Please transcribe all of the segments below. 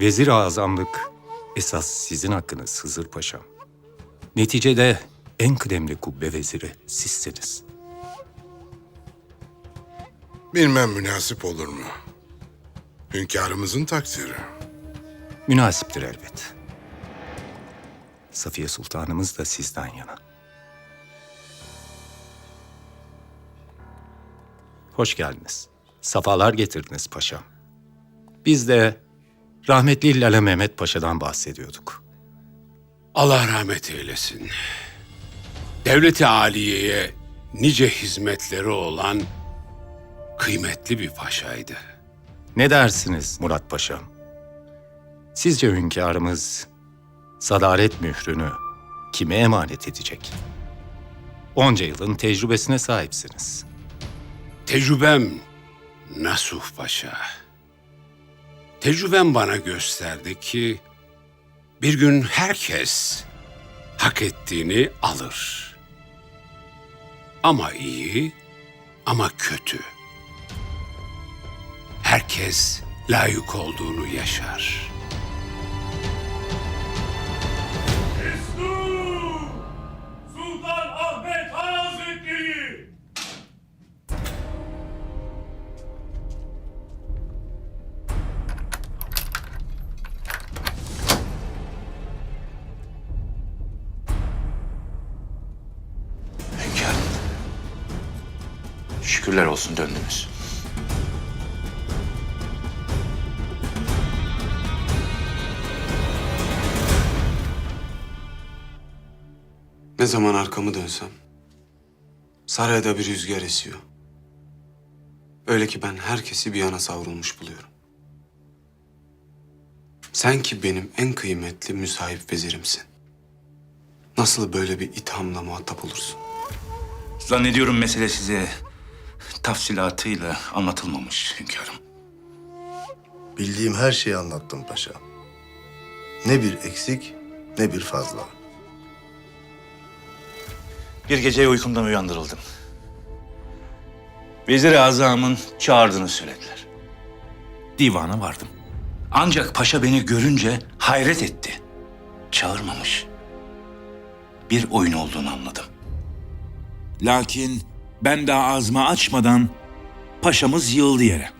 Vezir azamlık esas sizin hakkınız Hızır Paşam. Neticede en kıdemli kubbe veziri sizsiniz. Bilmem münasip olur mu? Hünkârımızın takdiri. Münasiptir elbet. Safiye Sultanımız da sizden yana. Hoş geldiniz. Safalar getirdiniz paşam. Biz de rahmetli Lale Mehmet Paşa'dan bahsediyorduk. Allah rahmet eylesin. Devleti Aliye'ye nice hizmetleri olan kıymetli bir paşaydı. Ne dersiniz Murat Paşam? Sizce hünkârımız sadaret mührünü kime emanet edecek? Onca yılın tecrübesine sahipsiniz. Tecrübem Nasuh Paşa. Tecrübem bana gösterdi ki bir gün herkes hak ettiğini alır. Ama iyi ama kötü. Herkes layık olduğunu yaşar. Şükürler olsun döndünüz. Ne zaman arkamı dönsem sarayda bir rüzgar esiyor. Öyle ki ben herkesi bir yana savrulmuş buluyorum. Sen ki benim en kıymetli müsahip vezirimsin. Nasıl böyle bir ithamla muhatap olursun? Zannediyorum mesele size tafsilatıyla anlatılmamış hünkârım. Bildiğim her şeyi anlattım paşa. Ne bir eksik ne bir fazla. Bir gece uykumdan uyandırıldım. Vezir-i Azam'ın çağırdığını söylediler. Divana vardım. Ancak paşa beni görünce hayret etti. Çağırmamış. Bir oyun olduğunu anladım. Lakin ben daha ağzımı açmadan paşamız yığıldı yere.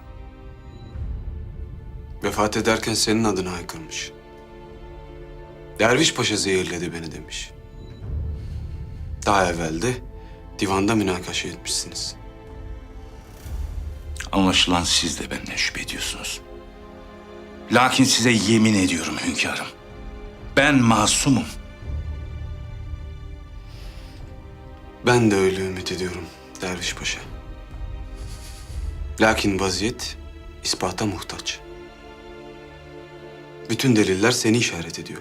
Vefat ederken senin adını haykırmış. Derviş Paşa zehirledi beni demiş. Daha evvel de divanda münakaşa etmişsiniz. Anlaşılan siz de benden şüphe ediyorsunuz. Lakin size yemin ediyorum hünkârım. Ben masumum. Ben de öyle ümit ediyorum Derviş Paşa. Lakin vaziyet ispata muhtaç. Bütün deliller seni işaret ediyor.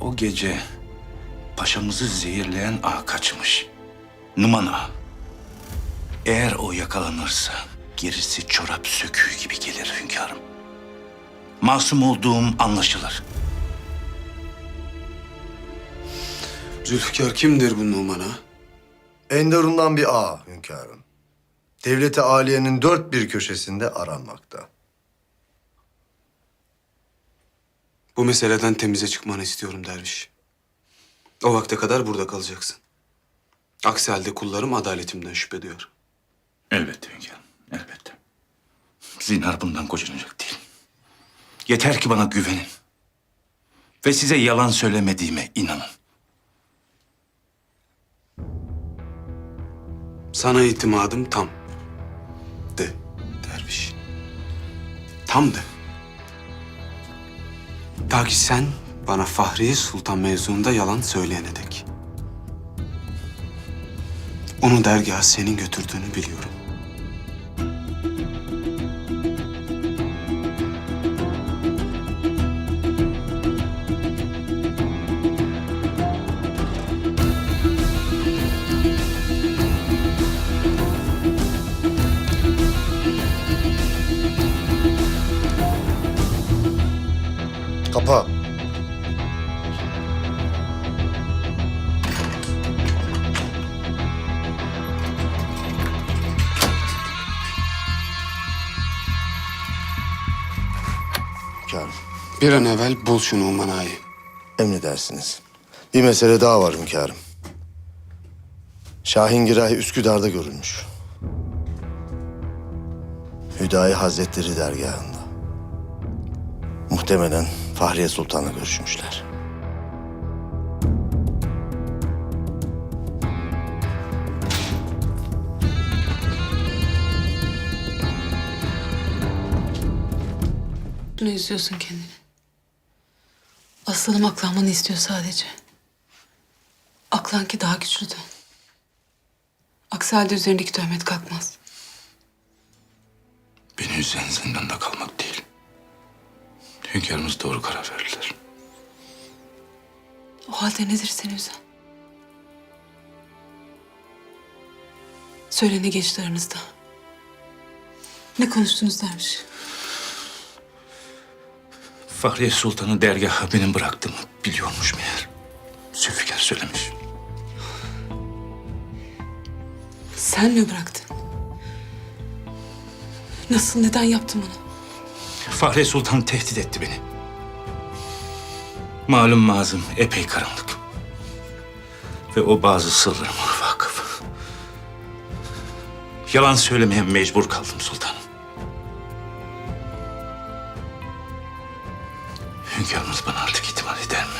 O gece paşamızı zehirleyen ağa kaçmış. Numan ağa. Eğer o yakalanırsa gerisi çorap söküğü gibi gelir hünkârım. Masum olduğum anlaşılır. Zülfikar kimdir bu Numan'a? Enderun'dan bir ağa hünkârım. Devleti aliyenin dört bir köşesinde aranmakta. Bu meseleden temize çıkmanı istiyorum derviş. O vakte kadar burada kalacaksın. Aksi halde kullarım adaletimden şüphe ediyor. Elbette hünkârım, elbette. Zinhar bundan kocunacak değil. Yeter ki bana güvenin. Ve size yalan söylemediğime inanın. Sana itimadım tam. De derviş. Tam de. Ta ki sen bana Fahriye Sultan mevzuunda yalan söyleyene dek. Onu dergaha senin götürdüğünü biliyorum. Kapa. hünkârım. Bir an evvel bul şu Numan Ağa'yı. Emredersiniz. Bir mesele daha var hünkârım. Şahin Girahi Üsküdar'da görülmüş. Hüdayi Hazretleri dergahında. Muhtemelen Fahriye Sultan'la görüşmüşler. Ne üzüyorsun kendini? Aslanım aklanmanı istiyor sadece. Aklan ki daha güçlü de. Aksi halde üzerindeki töhmet kalkmaz. Beni üzen zindanda kalmak değil. Hünkârımız doğru karar verdiler. O halde nedir seni üzen? Söyle ne geçti aranızda? Ne konuştunuz derviş? Fahriye Sultan'ı dergaha benim bıraktığımı biliyormuş meğer. Zülfikar söylemiş. Sen mi bıraktın? Nasıl, neden yaptın bunu? Fahriye Sultan tehdit etti beni. Malum mazım epey karanlık. Ve o bazı sırlarıma vakıf. Yalan söylemeye mecbur kaldım sultanım. Hünkârımız bana artık itimat eder